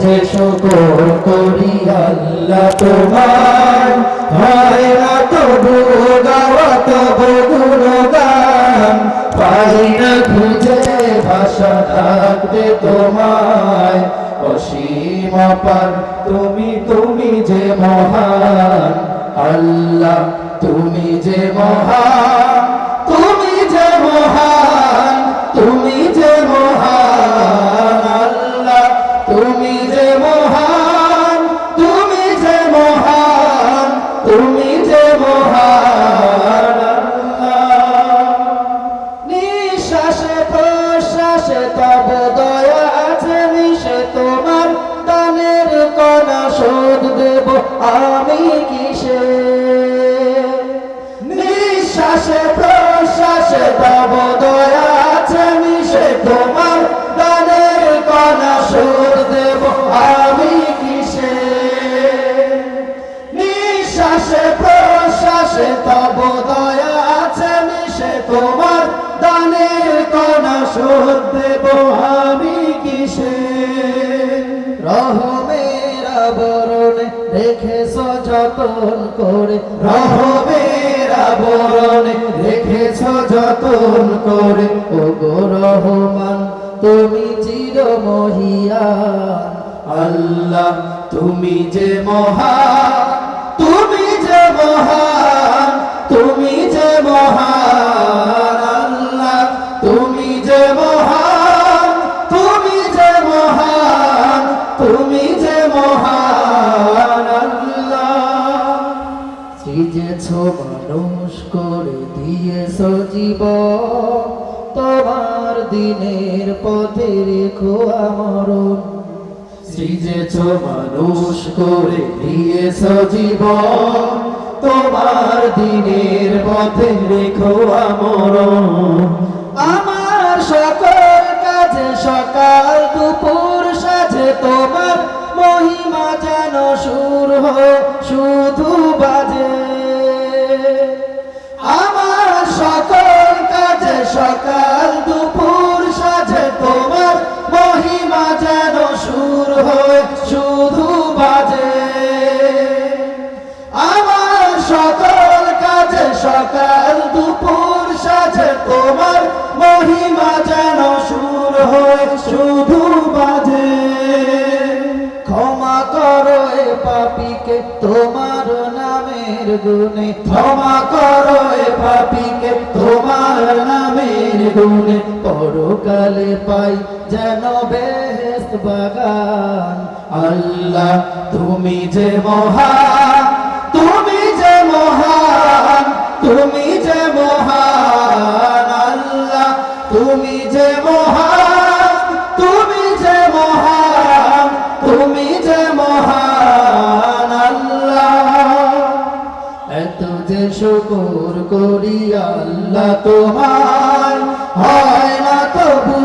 যে শুকর করি আল্লাহ তোমার, হয় না তবু গাওয়া তবু গুণগান। পাই না খুঁজে ভাষা থাকবে তোমায়। অসীম পার তুমি তুমি যে মহান। আল্লাহ, তুমি যে মহান। প্রশ্বাসে তব দয়া আছে মিশে তোমার দানের কণা শোধ দেব। আমি কিসে? নিঃশ্বাসে, প্রশ্বাসে তব দয়া আছে মিশে তোমার দানের কণা শোধ দেব। আমি কিসে? নিঃশ্বাসে, প্রশ্বাসে তব যতন করে, রহমের আবরণে রেখেছ যতন করে। ও গো রহমান, তুমি চির মহিয়া আল্লাহ, তুমি যে মহা, তুমি যে মহান মানুষ করে দিয়েছ জীবন। তোমার দিনের পথে রেখো আমরণ। সৃজেছ মানুষ করে দিয়েছ জীবন। তোমার দিনের পথে রেখো আমরণ। আমার সকল কাজে সকাল দুপুর সাজে তোমার মহিমা যেন সুর হো শুধু বাজে মহিমা যেন সুর শুধু বাজে। ক্ষমা করো এ পাপিকে, তোমার নামের গুণে। ক্ষমা করো এ পাপিকে, তোমার নামের গুণে। পরকালে পাই যেন বেহেস্ত বাগান। আল্লাহ, তুমি যে মহান, তুমি যে মহান, তুমি তুমি যে মহান, তুমি যে মহান, তুমি যে মহান আল্লাহ। এত যে শুকুর করি আল্লাহ তোমার, হয় না তবু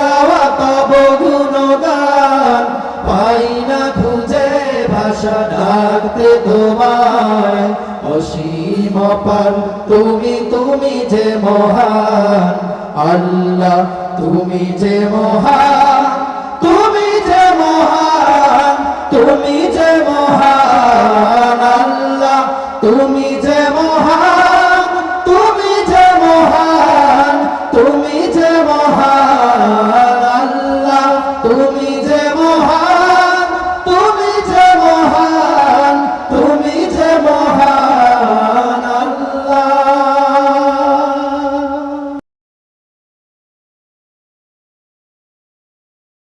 গাওয়া তব গুণগান, পাই না খুঁজে ভাষা ডাকতে তোমায়। অসীম পার তুমি আল্লাহ, তুমি যে মহান, তুমি যে মহান, তুমি যে মহান আল্লাহ, তুমি যে মহান, তুমি যে মহান, তুমি যে মহান আল্লাহ, তুমি যে মহান